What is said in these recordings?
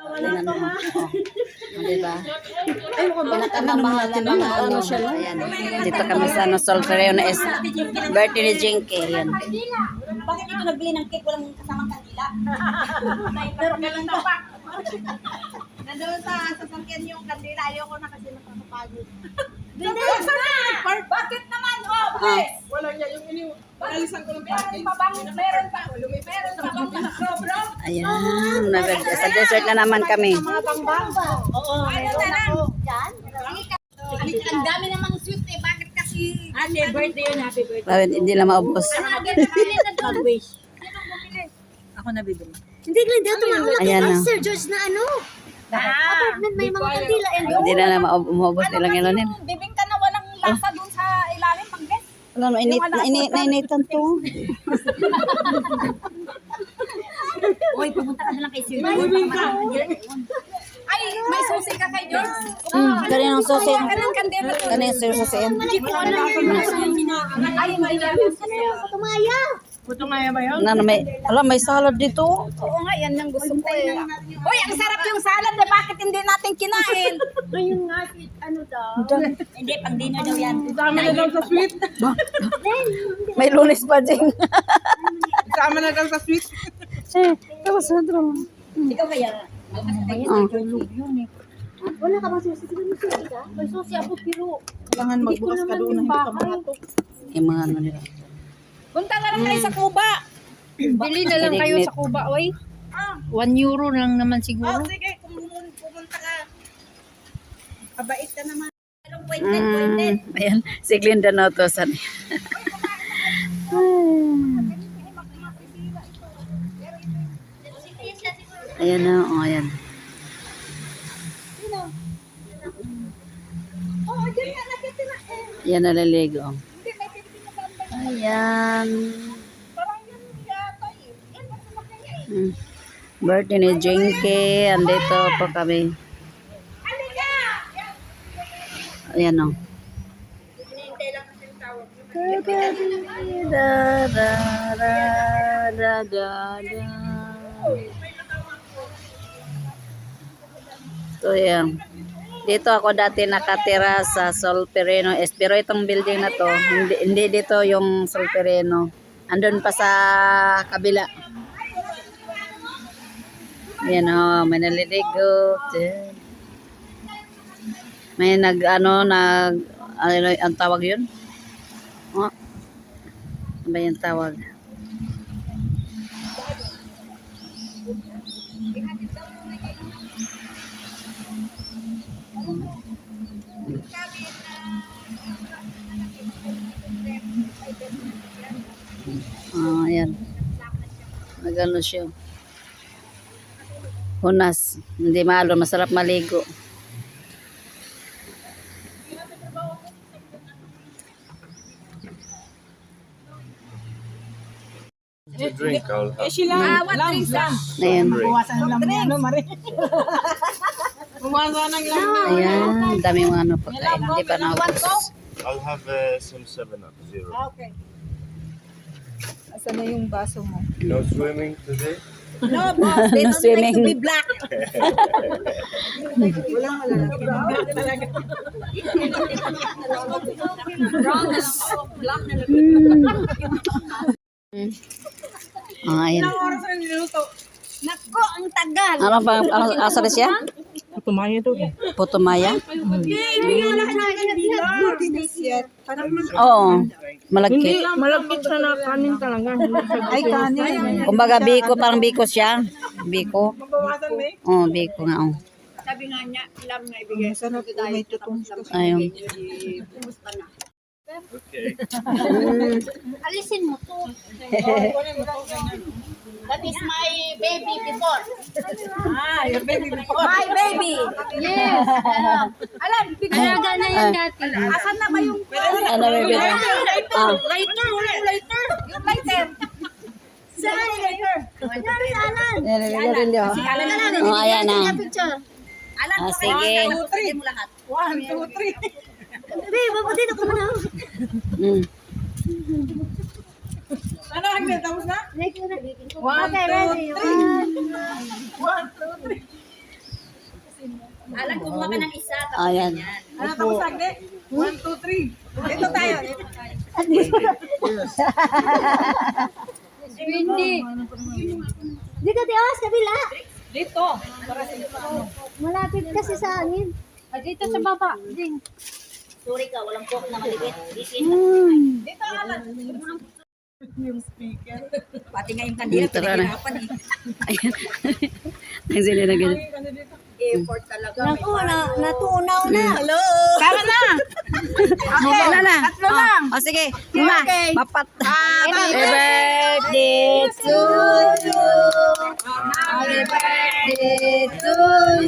Tingnan mo. Oh. Oh, diba? Pinakamamahal na mga ano. Ayan. Dito kami sa ano, Solfereo na is birthday ni Jinky. Ayan. Bakit ito nagbili ng cake walang kasamang kandila? Pero kailan pa? Nandun sa sasakyan yung kandila. Ayoko na kasi nakakapagod. Hindi, Bakit naman? Oh, please! Wala niya yung ini. Alisan ko ng Meron package. pa bang, meron pa, meron pa bang nakasobro? Ayan. nag- Sa dessert na naman kami. Oo? Ang dami namang sweet eh. Bakit kasi... Happy birthday yun, happy birthday. Bakit hindi na maubos? Mag-wish. Ako nabibili. Hindi, Glenda, tumawag Ayan kay na. Sir George na ano. Apartment may mga kandila. And Hindi na na maub- maubos nilang ilonin. Bibingka na walang lasa dun sa ilalim pag guess. Alam mo, init na init na initan to. Uy, pumunta ka na lang kay Sir. Ay, may susi ka kay George. Hmm, kaninang susi. Kanang kandila to. Kaninang sir susi. Hindi ko alam. Ay, may Tumaya. Puto nga ba yun? Na, may, alam, may salad dito. Oo nga, yan ang gusto ko eh. Uy, ang sarap yung salad eh. Bakit hindi natin kinain? Ayun nga, ano daw. hindi, pang dinner daw yan. Isama na daw sa sweet. May lunes pa din. Isama na daw sa sweet. Eh, tapos na ito. Ikaw kaya. Oh. Wala ka bang susi? Sige, susi ka? May susi ako, pero Kailangan magbukas ka doon na hindi ka makatok. Yung mga ano nila. Punta ka lang kayo sa Cuba. Bili na lang kayo sa Cuba, oy. One euro lang naman siguro. sige, kung pumun- pumunta ka. Kabait ka naman. Anong Mm, ayan, si Glinda na to. San? Ayan na, oh, ayan. Ayan na laligo. Ayan. Hmm. Birthday ni Jinky. Andito po kami. Ayan o. Da, da, da, da, da, da. So, yan. Dito ako dati nakatira sa Solferino S. Pero itong building na to, hindi, hindi dito yung Solferino. Andun pa sa kabila. Yan o, may naliligo. May nag, ano, nag, ano, ang tawag yun? Oh. Ano ba yung tawag? Ah, ayan. Nagano siya. Hunas. Hindi malo. Masarap maligo. drink, I'll have. Eh, sila. Lang, lang. Ayan. Buwasan lang ano, Mari. Buwasan ng lang. Ayan. Dami mga ano pagkain. Hindi pa naubos. I'll have uh, some 7 Up Zero. Okay. Asan na yung baso mo? No swimming today? No, boss. They don't like Swimming. to be black. Walang malalaki. Black talaga. Brown na lang ako. Black na lang. Ah, ayan. Ilang oras na niluto? Nako, ang tagal. Ano pa? Ano, asa na siya? Tumayo to. Putumaya? Na siya ng dila. Oo. Malaki. Malapit siya na kanin talaga. Ay, kanin. Kumbaga biko, parang biko siya. Biko. Mabawasan mo eh. Oo, biko nga. Oh. Sabi nga niya, ilam na ibigay. Sana po may tutong. Ayun. Kumusta na? Okay. Alisin mo to. That is my baby before. Ah, your baby before. My baby. Yes. Alam. Alaga na yan dati. Asan na ba yung Ano ba biko? Ah. lighter? Wala yung lighter. Yung lighter. Saan yung lighter? Yan, yan, yan, yan. Oh, ayan na. Picture. Alam Ah, ko sige. kayo, sige mo lahat. One, two, three. Babe, babati na ko muna. Mm. Ano, Agnes? Tapos na? Next na. One, Okay, two, ready. three. One. One, two, three. Alam ko kumaka ng isa. tapos Ayan. Ano tapos sagde? One, two, three. Dito tayo. Dito tayo. Hindi. Dito, Tios, kabila. Dito. Malapit kasi sa amin. Ah, dito sa baba. Ding. Sorry ka, walang coke na maliit. Isin. Dito alam. Yung speaker. Pati nga yung kandila, Dito na. pinaghirapan eh. Ang sila na ganun. Effort talaga. Naku, na, natunaw na. Hello! Tama na! Okay, na na. Tatlo lang. O sige, ma, mapat. Happy birthday to you. Happy birthday to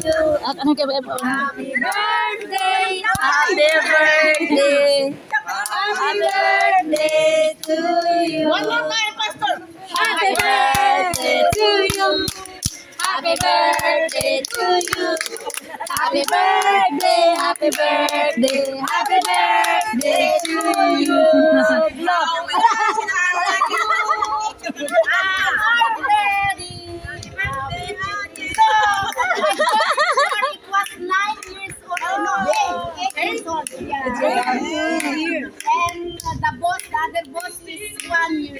you. At ano ka ba? Happy birthday. Happy birthday. Happy birthday to you. One more time, Pastor. Happy birthday. Happy birthday to you. Happy birthday, happy birthday, happy birthday to you. was nine years old. No, eight, eight years old. Yeah. And the boss, the other boss is one year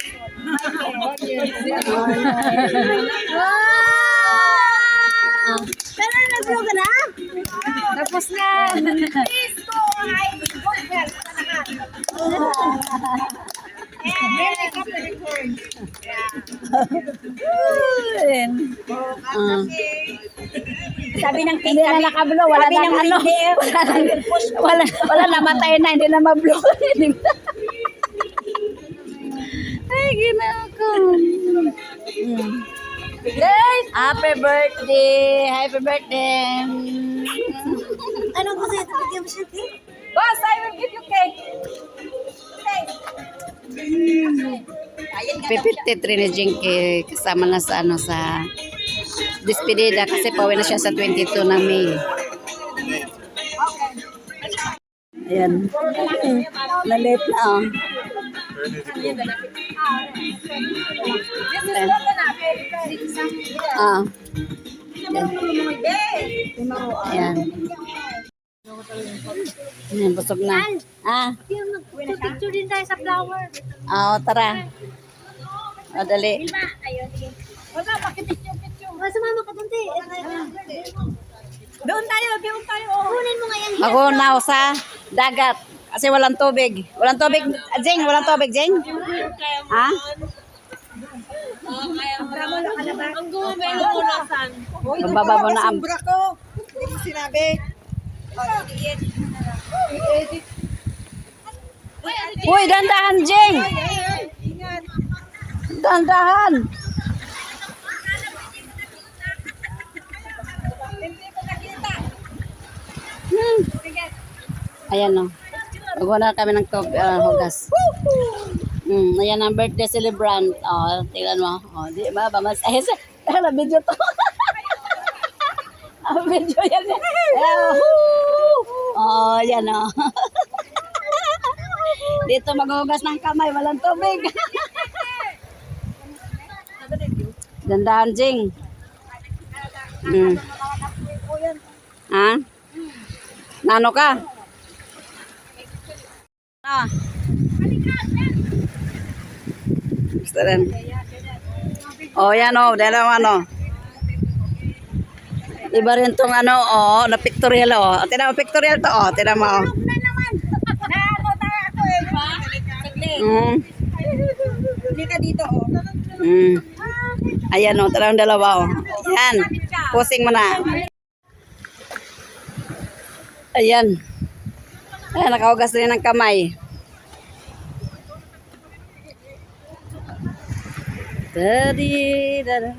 old. Nag-vlog ka na? Tapos na. Please go, I go first. Very record. Sabi ng Hindi na nakablo, wala na ano. Wala na, wala, wala namatay na, hindi na mablo. Ay, ginako. Mm. Guys, happy birthday! Happy birthday! Ano ko sa'yo? Bigyan mo siya, Tim? Boss, I will give you cake. P53 ni Jinky kasama na sa ano sa despedida kasi pauwi na siya sa 22 na May. Ayan. Nalit na oh. Ah. Ayan. Ayan, busog na. Ah, Picture din tayo sa flower. ah, tara. O, dali. Wala, pakipicture, picture. Wala, sumama ka dun, Ti. Doon tayo, doon tayo. Kunin mo nga yan. Magunaw sa dagat. Kasi walang tubig. Walang tubig. Ah, Jing, walang tubig, Jing? Ha? Ang gumamelo mo na san. Bababa mo na ang... Sobra ko. Hindi sinabi. Uy, dandahan, Jing! Dandahan! Hmm. Ayan o. Magawa na kami ng tub, ah, hugas. Hmm, ayan ang birthday celebrant. Oh, tingnan mo. Oh, di ba? Bamas. Ay, sa, tala, video to. Ang video yan. eh. Eh, woo! Oh, yan o. Dito maghugas ng kamay, walang tubig. Dandahan, Jing. Hmm. Ha? Nano ka? Ah. Gusto rin. Oh, yan oh, dalawa no. Iba rin tong ano, oh, na pictorial oh. Tingnan mo pictorial to, oh, tingnan mo. Oh. Mm. Hindi ka dito, oh. Mm. Ayan o, talang dalawa o. Ayan, pusing mo na. Ayan. Ayan, nakahugas rin ng kamay. Daddy, dada.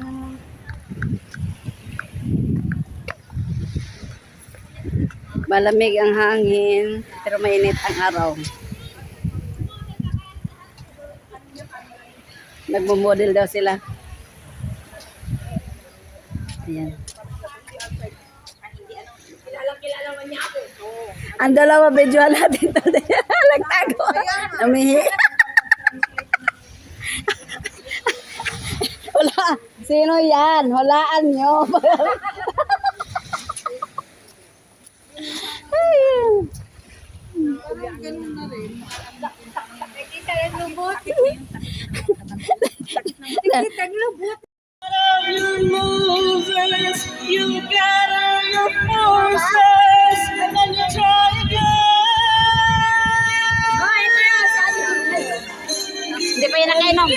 Malamig ang hangin, pero mainit ang araw. Nagmo-model daw sila. Ayan. Ang dalawa video natin to. Nagtago. Umihi. Sino yan? Hulaan nyo. Taglubot. Your moves, you gather your forces, and then try again. Hindi pa yun nakainom.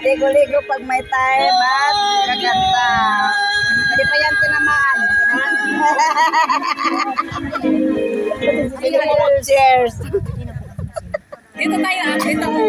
Ligo-ligo pag may time at kaganda. Hindi pa yan tinamaan. Cheers. Dito tayo ah. Dito.